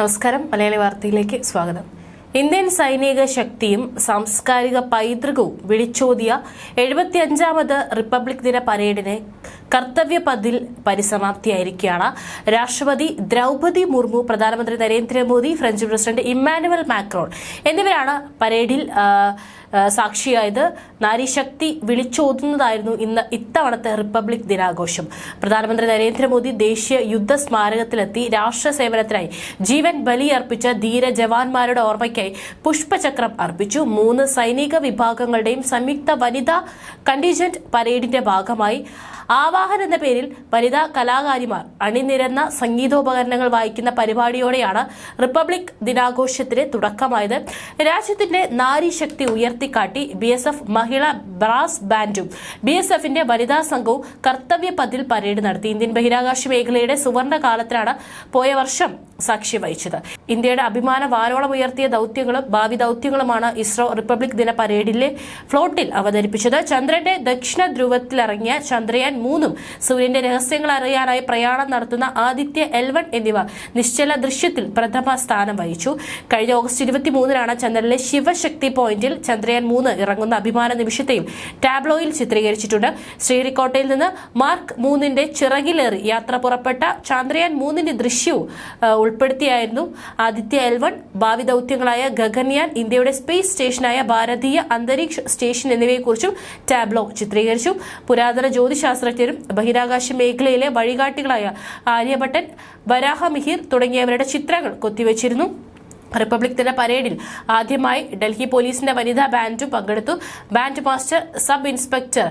നമസ്കാരം. മലയാളി വാർത്തയിലേക്ക് സ്വാഗതം. ഇന്ത്യൻ സൈനിക ശക്തിയും സാംസ്കാരിക പൈതൃകവും വിളിച്ചോതിയ എഴുപത്തിയഞ്ചാമത് റിപ്പബ്ലിക് ദിന പരേഡിന് കർത്തവ്യപഥിൽ പരിസമാപ്തിയായിരിക്കുകയാണ്. രാഷ്ട്രപതി ദ്രൗപതി മുർമു പ്രധാനമന്ത്രി Narendra Modi French president Emmanuel Macron എന്നിവരാണ് പരേഡിൽ സാക്ഷിയായത്. നാരീശക്തി വിളിച്ചോതുന്നതായിരുന്നു ഇന്ന് ഇത്തവണത്തെ റിപ്പബ്ലിക് ദിനാഘോഷം. പ്രധാനമന്ത്രി നരേന്ദ്രമോദി ദേശീയ യുദ്ധ സ്മാരകത്തിലെത്തി രാഷ്ട്ര സേവനത്തിനായി ജീവൻ ബലിയർപ്പിച്ച ധീര ജവാന്മാരുടെ ഓർമ്മയ്ക്കായി പുഷ്പചക്രം അർപ്പിച്ചു. മൂന്ന് സൈനിക വിഭാഗങ്ങളുടെയും സംയുക്ത വനിതാ കണ്ടിജന്റ് പരേഡിന്റെ ഭാഗമായി ആവാഹൻ എന്ന പേരിൽ വനിതാ കലാകാരിമാർ അണിനിരന്ന സംഗീതോപകരണങ്ങൾ വായിക്കുന്ന പരിപാടിയോടെയാണ് റിപ്പബ്ലിക് ദിനാഘോഷത്തിന് തുടക്കമായത്. രാജ്യത്തിന്റെ നാരീശക്തി ഉയർത്തിക്കാട്ടി ബി എസ് എഫ് മഹിളാ ബ്രാസ് ബാൻഡും ബി എസ് എഫിന്റെ വനിതാ സംഘവും കർത്തവ്യ പതിൽ പരേഡ് നടത്തി. ഇന്ത്യൻ ബഹിരാകാശ മേഖലയുടെ സുവർണ കാലത്തിലാണ് പോയ വർഷം സാക്ഷ്യം വഹിച്ചത്. ഇന്ത്യയുടെ അഭിമാന വാനോളം ഉയർത്തിയ ദൗത്യങ്ങളും ഭാവി ദൗത്യങ്ങളുമാണ് ഇസ്രോ റിപ്പബ്ലിക് ദിന പരേഡിലെ ഫ്ലോട്ടിൽ അവതരിപ്പിച്ചത്. ചന്ദ്രന്റെ ദക്ഷിണ ധ്രുവത്തിലിറങ്ങിയ ചന്ദ്രയാൻ മൂന്നും സൂര്യന്റെ രഹസ്യങ്ങൾ അറിയാനായി പ്രയാണം നടത്തുന്ന ആദിത്യ എൽവൺ എന്നിവ നിശ്ചല ദൃശ്യത്തിൽ പ്രഥമ സ്ഥാനം വഹിച്ചു. കഴിഞ്ഞ ഓഗസ്റ്റ് ഇരുപത്തിമൂന്നിനാണ് ചന്ദ്രനിലെ ശിവശക്തി പോയിന്റിൽ ചന്ദ്രയാൻ മൂന്ന് ഇറങ്ങുന്ന അഭിമാന നിമിഷത്തെയും ടാബ്ലോയിൽ ചിത്രീകരിച്ചിട്ടുണ്ട്. ശ്രീഹരിക്കോട്ടയിൽ നിന്ന് മാർക്ക് മൂന്നിന്റെ ചിറകിലേറി യാത്ര പുറപ്പെട്ട ചന്ദ്രയാൻ മൂന്നിന്റെ ദൃശ്യവും ഉൾപ്പെടുത്തിയായിരുന്നു. ആദിത്യ എൽ വൺ ഭാവി ദൗത്യങ്ങളായ ഗഗൻയാൻ ഇന്ത്യയുടെ സ്പേസ് സ്റ്റേഷനായ ഭാരതീയ അന്തരീക്ഷ സ്റ്റേഷൻ എന്നിവയെക്കുറിച്ചും ടാബ്ലോ ചിത്രീകരിച്ചു. പുരാതന ജ്യോതിശാസ്ത്രജ്ഞരും ബഹിരാകാശ മേഖലയിലെ വഴികാട്ടികളായ ആര്യഭട്ടൻ വരാഹ മിഹിർ തുടങ്ങിയവരുടെ ചിത്രങ്ങൾ കൊത്തിവച്ചിരുന്നു. റിപ്പബ്ലിക് ദിന പരേഡിൽ ആദ്യമായി ഡൽഹി പോലീസിന്റെ വനിതാ ബാൻഡും പങ്കെടുത്തു. ബാൻഡ് മാസ്റ്റർ സബ് ഇൻസ്പെക്ടർ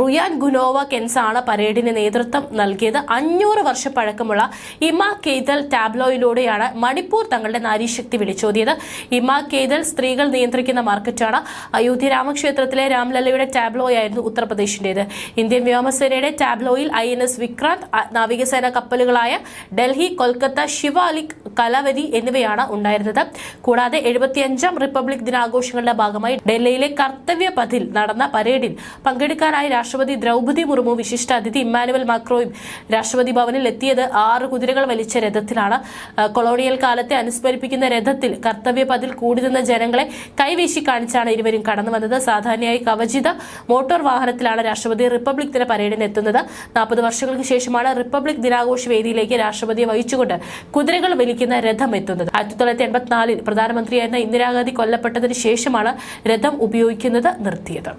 റുയാൻ ഗുനോവ കെൻസാണ് പരേഡിന് നേതൃത്വം നൽകിയത്. അഞ്ഞൂറ് വർഷ പഴക്കമുള്ള ഇമ കേതൽ ടാബ്ലോയിലൂടെയാണ് മണിപ്പൂർ തങ്ങളുടെ നാരീശക്തി വിളിച്ചോതിയത്. ഇമ കേതൽ സ്ത്രീകൾ നിയന്ത്രിക്കുന്ന മാർക്കറ്റാണ്. അയോധ്യ രാമക്ഷേത്രത്തിലെ രാംലല്ലയുടെ ടാബ്ലോയായിരുന്നു ഉത്തർപ്രദേശിന്റേത്. ഇന്ത്യൻ വ്യോമസേനയുടെ ടാബ്ലോയിൽ ഐ എൻ എസ് വിക്രാന്ത് നാവികസേന കപ്പലുകളായ ഡൽഹി കൊൽക്കത്ത ശിവാലിക് കലവരി എന്നിവയാണ് ഉണ്ടായിരുന്നത്. കൂടാതെ എഴുപത്തിയഞ്ചാം റിപ്പബ്ലിക് ദിനാഘോഷങ്ങളുടെ ഭാഗമായി ഡൽഹിയിലെ കർത്തവ്യ പഥിൽ നടന്ന പരേഡിൽ പങ്കെടുക്കാനായി രാഷ്ട്രപതി ദ്രൗപതി മുർമു വിശിഷ്ട അതിഥി ഇമ്മാനുവൽ മാക്രോയും രാഷ്ട്രപതി ഭവനിൽ എത്തിയത് ആറ് കുതിരകൾ വലിച്ച രഥത്തിലാണ്. കൊളോണിയൽ കാലത്തെ അനുസ്മരിപ്പിക്കുന്ന രഥത്തിൽ കർത്തവ്യ പഥിൽ കൂടി നിന്ന ജനങ്ങളെ കൈവീശി കാണിച്ചാണ് ഇരുവരും കടന്നു വന്നത്. സാധാരണയായി കവചിത മോട്ടോർ വാഹനത്തിലാണ് രാഷ്ട്രപതി റിപ്പബ്ലിക് ദിന പരേഡിന് എത്തുന്നത്. നാൽപ്പത് വർഷങ്ങൾക്ക് ശേഷമാണ് റിപ്പബ്ലിക് ദിനാഘോഷ വേദിയിലേക്ക് രാഷ്ട്രപതിയെ വഹിച്ചുകൊണ്ട് കുതിരകൾ വലിക്കുന്ന രഥം എത്തുന്നത്. ആയിരത്തി തൊള്ളായിരത്തി എൺപത്തിനാലിൽ പ്രധാനമന്ത്രിയായിരുന്ന ഇന്ദിരാഗാന്ധി കൊല്ലപ്പെട്ടതിന് ശേഷമാണ് രഥം ഉപയോഗിക്കുന്നത് നിർത്തിയത്.